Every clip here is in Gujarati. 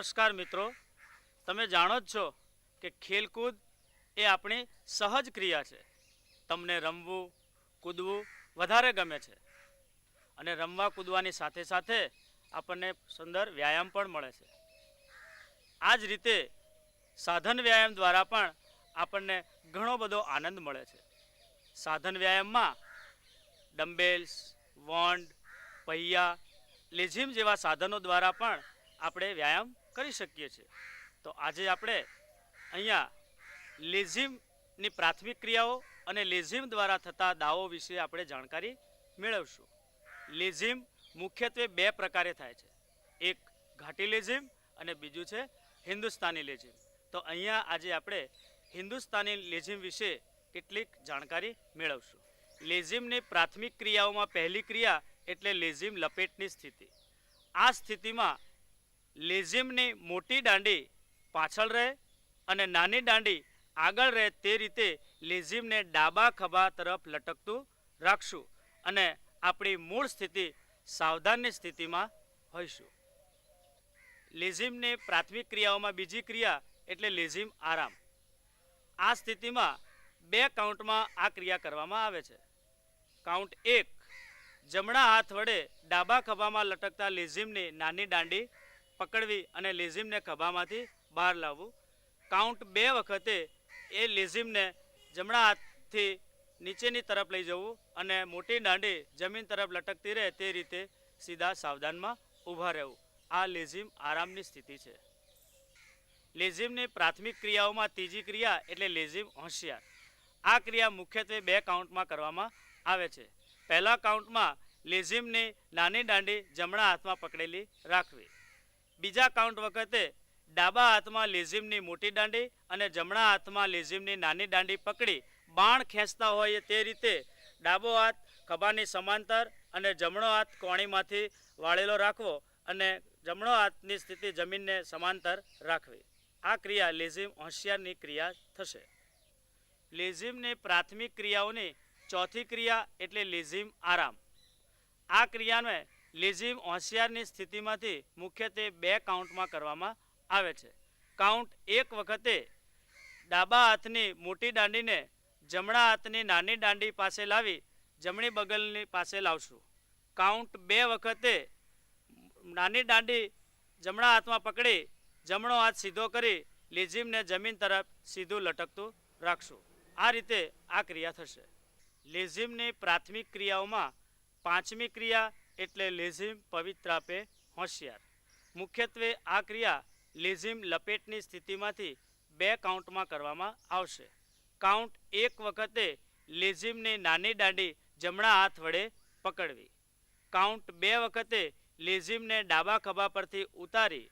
નમસ્કાર મિત્રો. તમે જાણો જ છો કે ખેલકૂદ એ આપણી સહજ ક્રિયા છે. તમને રમવું, કૂદવું વધારે ગમે છે. અને રમવા કૂદવાની સાથે સાથે આપણને સુંદર વ્યાયામ પણ મળે છે. આ જ રીતે સાધન વ્યાયામ દ્વારા પણ આપણને ઘણો બધો આનંદ મળે છે. સાધન વ્યાયામમાં ડમ્બેલ્સ, વોન્ડ, પૈયા, લેઝિમ જેવા સાધનો દ્વારા પણ આપણે વ્યાયામ કરી શકીએ છીએ. તો આજે આપણે અહીંયા લેઝિમની પ્રાથમિક ક્રિયાઓ અને લેઝિમ દ્વારા થતા દાવો વિશે આપણે જાણકારી મેળવશું. લેઝિમ મુખ્યત્વે બે પ્રકારે થાય છે. એક ઘાટી લેઝિમ અને બીજું છે હિન્દુસ્તાની લેઝિમ. તો અહીંયા આજે આપણે હિન્દુસ્તાની લેઝિમ વિશે કેટલીક જાણકારી મેળવશું. લેઝિમની પ્રાથમિક ક્રિયાઓમાં પહેલી ક્રિયા એટલે લેઝિમ લપેટની સ્થિતિ. આ સ્થિતિમાં લેઝિમની મોટી દાંડી પાછળ રહે અને નાની દાંડી આગળ રહે તે રીતે લેઝિમને ડાબા ખભા તરફ લટકતું રાખશું અને આપણી મૂળ સ્થિતિ સાવધાનની સ્થિતિમાં હોઈશું. લેઝિમની પ્રાથમિક ક્રિયાઓમાં બીજી ક્રિયા એટલે લેઝિમ આરામ. આ સ્થિતિમાં બે કાઉન્ટમાં આ ક્રિયા કરવામાં આવે છે. કાઉન્ટ એક, જમણા હાથ વડે ડાબા ખભામાં લટકતા લેઝિમની નાની દાંડી પકડવી અને લેઝિમને ખભામાંથી બહાર લાવવું. કાઉન્ટ બે વખતે એ લેઝિમને જમણા હાથથી નીચેની તરફ લઈ જવું અને મોટી દાંડી જમીન તરફ લટકતી રહે તે રીતે સીધા સાવધાનમાં ઊભા રહેવું. આ લેઝિમ આરામની સ્થિતિ છે. લેઝિમની પ્રાથમિક ક્રિયાઓમાં ત્રીજી ક્રિયા એટલે લેઝિમ હોશિયાર. આ ક્રિયા મુખ્યત્વે બે કાઉન્ટમાં કરવામાં આવે છે. પહેલા કાઉન્ટમાં લેઝિમની નાની દાંડી જમણા હાથમાં પકડેલી રાખવી. બીજા કાઉન્ટ વખતે ડાબા હાથમાં લેઝિમની મોટી દાંડી અને જમણા હાથમાં લેઝિમની નાની દાંડી પકડી બાણ ખેંચતા હોય તે રીતે ડાબો હાથ ખભાની સમાંતર અને જમણો હાથ કોણીમાંથી વાળેલો રાખવો અને જમણો હાથની સ્થિતિ જમીનને સમાંતર રાખવી. આ ક્રિયા લેઝિમ હોશિયારની ક્રિયા થશે. લેઝિમની પ્રાથમિક ક્રિયાઓની ચોથી ક્રિયા એટલે લેઝિમ આરામ. આ ક્રિયાને લેઝિમ હોશિયારની સ્થિતિમાંથી મુખ્યત્વે બે કાઉન્ટમાં કરવામાં આવે છે. કાઉન્ટ એક વખતે ડાબા હાથની મોટી દાંડીને જમણા હાથની નાની દાંડી પાસે લાવી જમણી બગલની પાસે લાવશું. કાઉન્ટ બે વખતે નાની દાંડી જમણા હાથમાં પકડી જમણો હાથ સીધો કરી લેઝિમને જમીન તરફ સીધું લટકતું રાખશું. આ રીતે આ ક્રિયા થશે. લેઝિમની પ્રાથમિક ક્રિયાઓમાં પાંચમી ક્રિયા એટલે લેઝિમ પવિત્રાપે હોશિયાર. મુખ્યત્વે આ ક્રિયા લેઝિમ લપેટની સ્થિતિમાંથી બે કાઉન્ટમાં કરવામાં આવશે. કાઉન્ટ એક વખતે લેઝિમને નાની દાંડી જમણા હાથ વડે પકડવી. કાઉન્ટ બે વખતે લેઝિમને ડાબા ખભા પરથી ઉતારી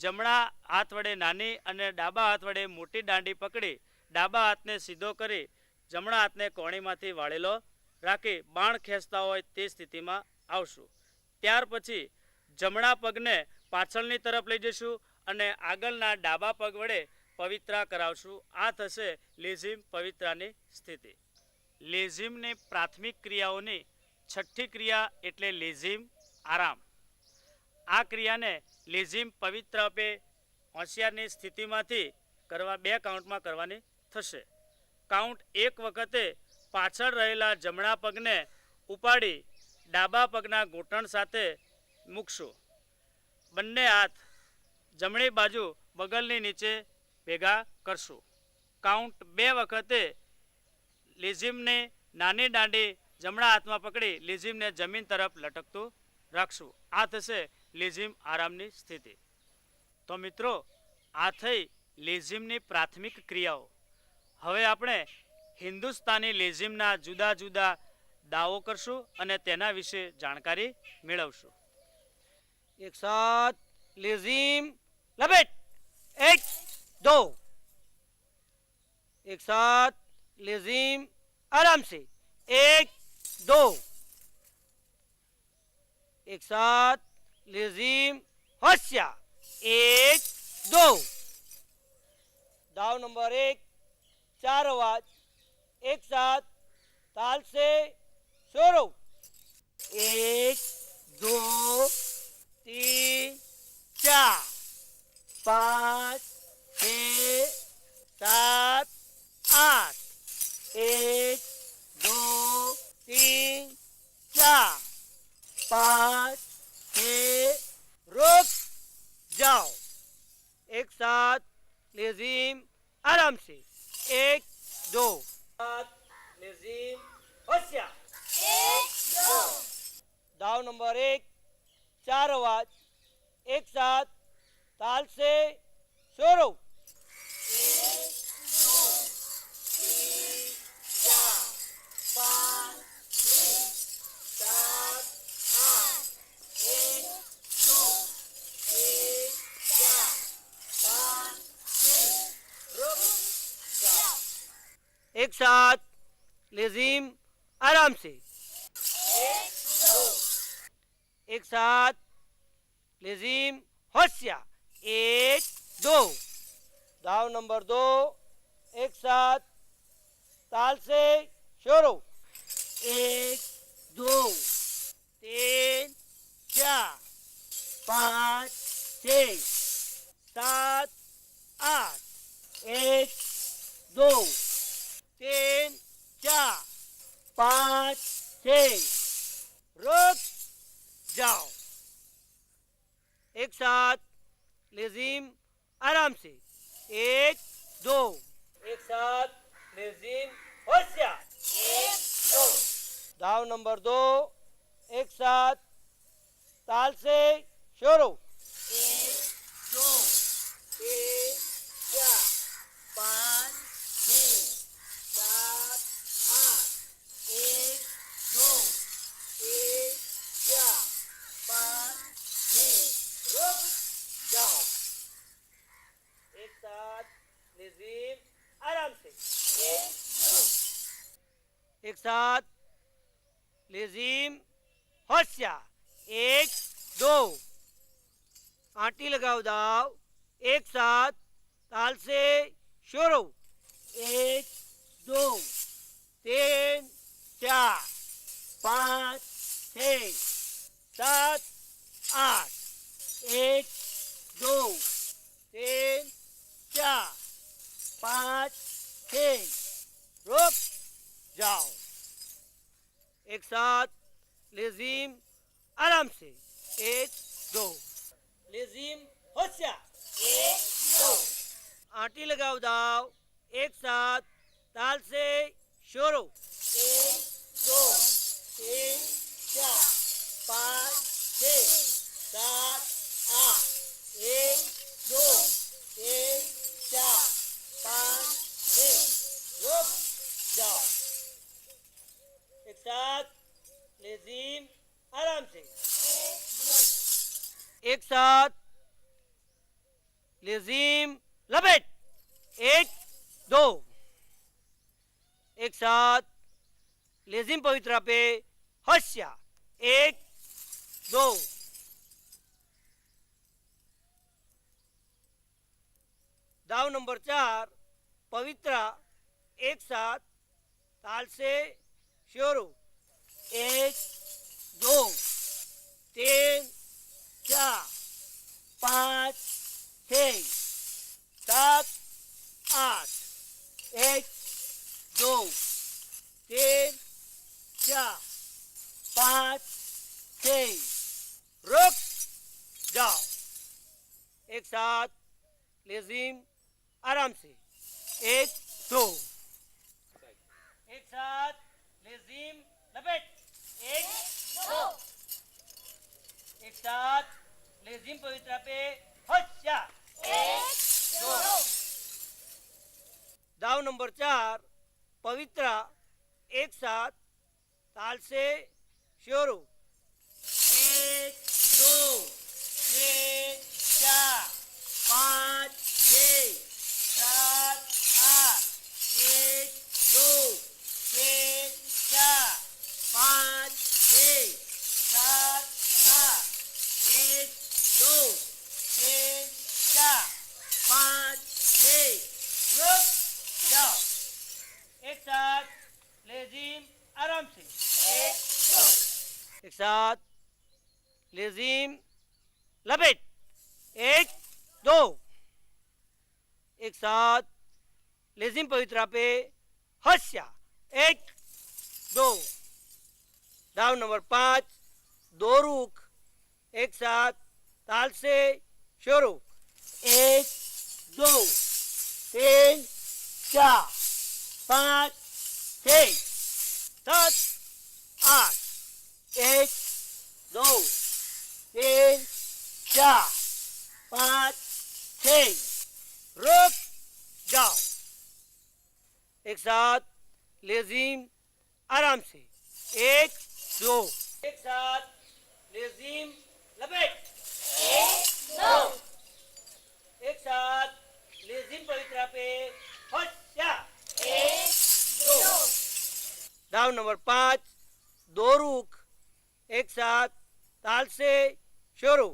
જમણા હાથ વડે નાની અને ડાબા હાથ વડે મોટી દાંડી પકડી ડાબા હાથને સીધો કરી જમણા હાથને કોણીમાંથી વાળેલો રાખી બાણ ખેંચતા હોય તે સ્થિતિમાં આવશું. ત્યાર પછી જમણા પગને પાછળની તરફ લઈ જઈશું અને આગળના ડાબા પગ વડે પવિત્રા કરાવશું. આ થશે લેઝિમ પવિત્રાની સ્થિતિ. લેઝિમની પ્રાથમિક ક્રિયાઓની છઠ્ઠી ક્રિયા એટલે લેઝિમ આરામ. આ ક્રિયાને લેઝિમ પવિત્ર આપે હોશિયારની સ્થિતિમાંથી કરવા બે કાઉન્ટમાં કરવાની થશે. કાઉન્ટ એક વખતે પાછળ રહેલા જમણા પગને ઉપાડી ડાબા પગના ઘૂંટણ સાથે મૂકશું. બંને હાથ જમણી બાજુ બગલની નીચે ભેગા કરશું. કાઉન્ટ બે વખતે લેઝિમને નાની દાંડી જમણા હાથમાં પકડી લેઝિમને જમીન તરફ લટકતું રાખશું. આ થશે લેઝિમ આરામની સ્થિતિ. તો મિત્રો, આ થઈ લેઝિમની પ્રાથમિક ક્રિયાઓ. હવે આપણે હિન્દુસ્તાની લેઝિમના જુદા જુદા દાવો કરશું અને તેના વિશે જાણકારી મેળવશું एक साथ लेजीम लपेट एक दो एक साथ लेजीम आराम से एक दो एक साथ लेजीम होशिया एक दो दाव नंबर एक चार आवाज एक साथ ताल से शोरो एक दो तीन चार પાંચ છ સાત આઠ એક દો तीन चार पाँच छ रुक जाओ एक साथ लेजीम आराम से एक दो सात लेजीम होशियार दाव नंबर एक चार आवाज एक साथ ताल से शुरू एक साथ लेजीम आराम से एक साथ लेजीम होशियार एक दो दाव नंबर दो एक साथ ताल से शुरू एक दो तीन चार पाँच छ सात आठ एक दो तीन चार पाँच छ रुक जाओ एक साथ लेजीम आराम से एक दो एक साथ लेजीम होशियार एक दो दाव नंबर दो एक साथ ताल से शुरू एक साथ। लेजीम होशियार एक, दो। आटी लगाओ दाव एक साथ। ताल से शुरू। एक, दो। तीन, चार। पाँच, छ। सात, आठ। एक, दो। तीन, चार। पाँच, छ। रुक। जाओ। एक साथ लेजीम आराम से एक दो लेजीम होशियार एक दो आंटी लगाओ दाव एक साथ ताल से शुरू एक दो तीन चार पाँच छ सात आठ एक दो तीन चार पाँच छ रुक जाओ एक साथ, लेजीम, आराम से। एक साथ, लेजीम, लपेट। एक, दो। एक साथ, लेजीम पवित्रा पे हस्या एक, दो। दाव नंबर चार, पवित्रा। एक साथ, ताल से શરૂ. એક, દો, ત્રણ, ચાર, પાંચ, છ, સાત, આઠ. એક, દો, ત્રણ, ચાર, પાંચ, છ. રોક. જાઓ. એક સાથ લેઝિમ. आराम से एक साथ, लेजीम, लपेट। एक, दो। एक साथ, लेजिम पवित्रा पे हस्या। एक, दो। दाव नंबर पाँच, दो रुख। एक साथ, ताल से शुरू। एक, दो, तीन, चार, पाँच, छः। સાત, આઠ, એક, નવ તેર ચાર, પાંચ, છ. રોક જાઓ. એક સાથ લેઝીમ આરામ સે એક, દો. એક સાથ લેઝીમ પડાવ નંબર પાંચ દોરુખ એક સાત તાલસે શરૂ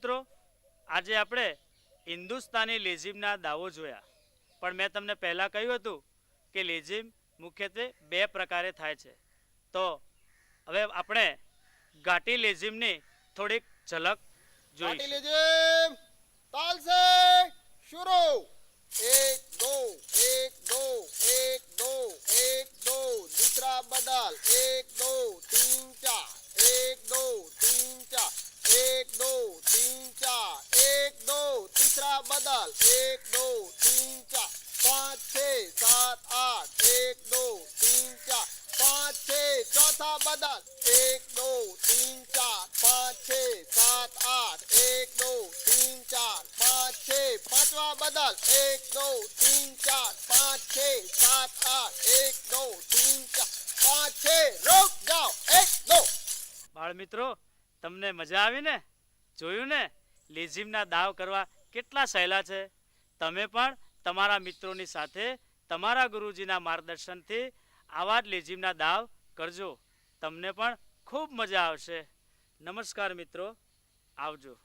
મિત્રો આજે આપણે હિન્દુસ્તાની લેઝિમના દાવો જોયા પણ મેં તમને પહેલાં કહ્યું હતું કે લેઝિમ મુખ્યત્વે બે પ્રકારે થાય છે તો હવે આપણે ઘાટી લેઝિમની થોડીક ઝલક पार्टी જોઈશું लीजिए ताल से शुरू एक दो एक दो एक दो एक दो दूसरा बदल एक दो तीन चार एक दो तीन चार एक दो तीन चार एक दो तीसरा बदल एक दो तीन चार पाँच छः सात आठ एक दो तीन चार पाँच छः चौथा बदल एक दो तीन चार पाँच छः सात आठ एक दो तीन चार पाँच छः पांचवा बदल एक दो तीन चार पाँच छः सात आठ एक दो तीन चार पाँच छः रुक जाओ एक दो બાળ મિત્રો તમને મજા આવી ને જોયું ને? લેઝિમના દાવ કરવા કેટલા સહેલા છે? તમે પણ તમારા મિત્રોની સાથે તમારા ગુરુજીના માર્ગદર્શનથી આવા જ લેઝિમના દાવ કરજો. તમને પણ ખૂબ મજા આવશે. નમસ્કાર મિત્રો. આવજો.